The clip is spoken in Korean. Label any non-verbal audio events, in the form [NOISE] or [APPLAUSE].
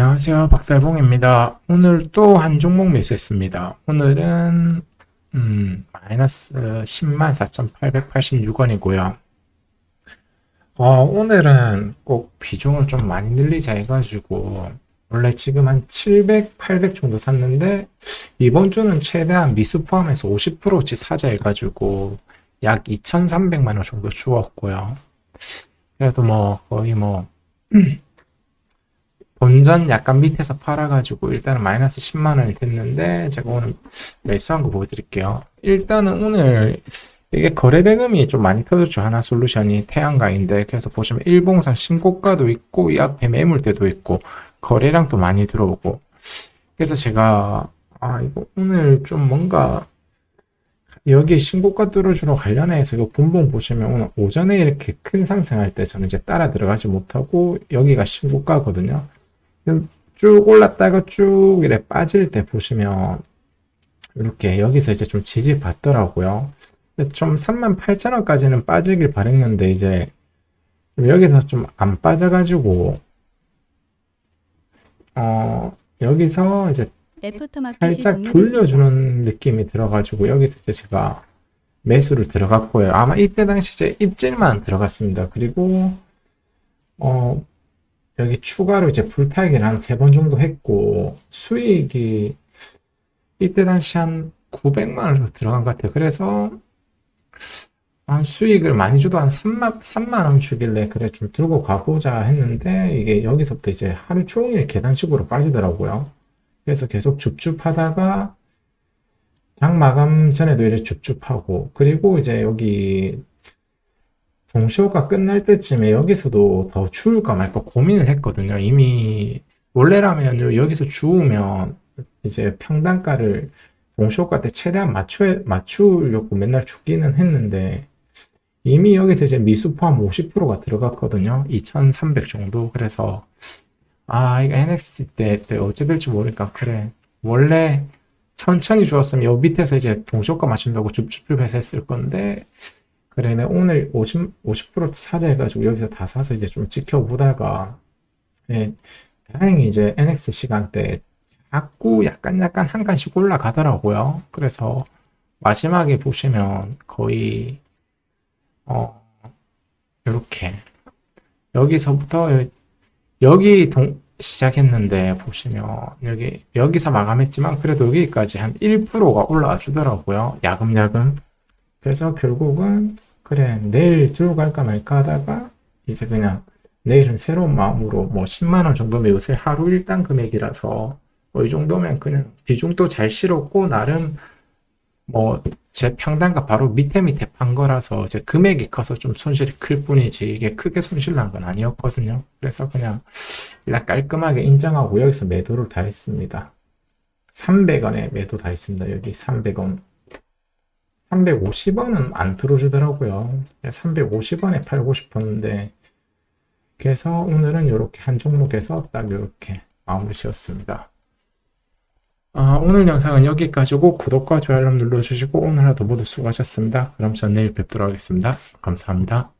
안녕하세요. 박달봉입니다. 오늘 또 한 종목 매수했습니다. 오늘은 음, 마이너스 10만 4,886원이고요. 어, 오늘은 꼭 비중을 좀 많이 늘리자 해가지고 원래 지금 한 700, 800 정도 샀는데 이번 주는 최대한 미수 포함해서 50%치 사자 해가지고 약 2,300만 원 정도 주었고요. 그래도 뭐 거의 뭐 [CLEARS THROAT] 본전 약간 밑에서 팔아가지고 일단은 마이너스 10만 원이 됐는데 제가 오늘 매수한 거 보여드릴게요. 일단은 오늘 이게 거래 대금이 좀 많이 터졌죠. 하나 솔루션이 태양광인데 그래서 보시면 일봉상 신고가도 있고 이 앞에 매물대도 있고 거래량도 많이 들어오고 그래서 제가 아 이거 오늘 좀 뭔가 여기 신고가 뚫어주러 관련해서 이거 분봉 보시면 오늘 오전에 이렇게 큰 상승할 때 저는 이제 따라 들어가지 못하고 여기가 신고가거든요. 쭉 올랐다가 쭉 이래 빠질 때 보시면 이렇게 여기서 이제 좀 지지 받더라고요. 좀 38,000원까지는 빠지길 바랬는데 이제 좀 여기서 좀 안 빠져가지고 어 여기서 이제 살짝. 돌려주는 느낌이 들어가지고 여기서 이제 제가 매수를 들어갔고요. 아마 이때 당시 제 입질만 들어갔습니다. 그리고 어 여기 추가로 이제 불타기를 한세 번 정도 했고 수익이 이때 당시 한 900만 원 들어간 것 같아요. 그래서 한 수익을 많이 줘도 한 3만, 3만 원 주길래 그래 좀 들고 가보자 했는데 이게 여기서부터 이제 하루 종일 계단식으로 빠지더라고요. 그래서 계속 줍줍하다가 장 마감 전에도 이렇게 줍줍하고 그리고 이제 여기 동쇼가 끝날 때쯤에 여기서도 더 주울까 말까 고민을 했거든요. 이미 원래라면 여기서 주우면 이제 평단가를 동쇼가 때 최대한 맞춰 맞추려고 맨날 주기는 했는데 이미 여기서 이제 미수 포함 50%가 들어갔거든요. 2,300 정도. 그래서 아, 이거 NXT 때, 때 어찌 될지 모르니까, 그래. 원래 천천히 주었으면 요 밑에서 이제 동시효과 맞춘다고 줍줍줍 해서 했을 건데, 그래, 오늘 50, 50% 사자 해가지고 여기서 다 사서 이제 좀 지켜보다가, 예, 다행히 이제 NX 시간대 자꾸 약간 약간 한 칸씩 올라가더라고요. 그래서 마지막에 보시면 거의, 어, 이렇게. 여기서부터 여기 동, 시작했는데 보시면 여기 여기서 마감했지만 그래도 여기까지 한 1%가 올라와 주더라고요. 야금야금. 그래서 결국은 그래 내일 들고 갈까 말까 하다가 이제 그냥 내일은 새로운 마음으로 뭐 10만 원 정도면 요새 하루 일당 금액이라서 뭐 이 정도면 그냥 비중도 잘 실었고 나름 뭐 제 평단가 바로 밑에 밑에 판 거라서 이제 금액이 커서 좀 손실이 클 뿐이지 이게 크게 손실 난 건 아니었거든요. 그래서 그냥 일단 깔끔하게 인정하고 여기서 매도를 다 했습니다. 300원에 매도 다 했습니다. 여기 300원. 350원은 안 들어주더라고요. 350원에 팔고 싶었는데 그래서 오늘은 이렇게 한 종목에서 딱 이렇게 마무리 지었습니다. 아, 오늘 영상은 여기까지고 구독과 좋아요 눌러주시고 오늘 하루 모두 수고하셨습니다. 그럼 전 내일 뵙도록 하겠습니다. 감사합니다.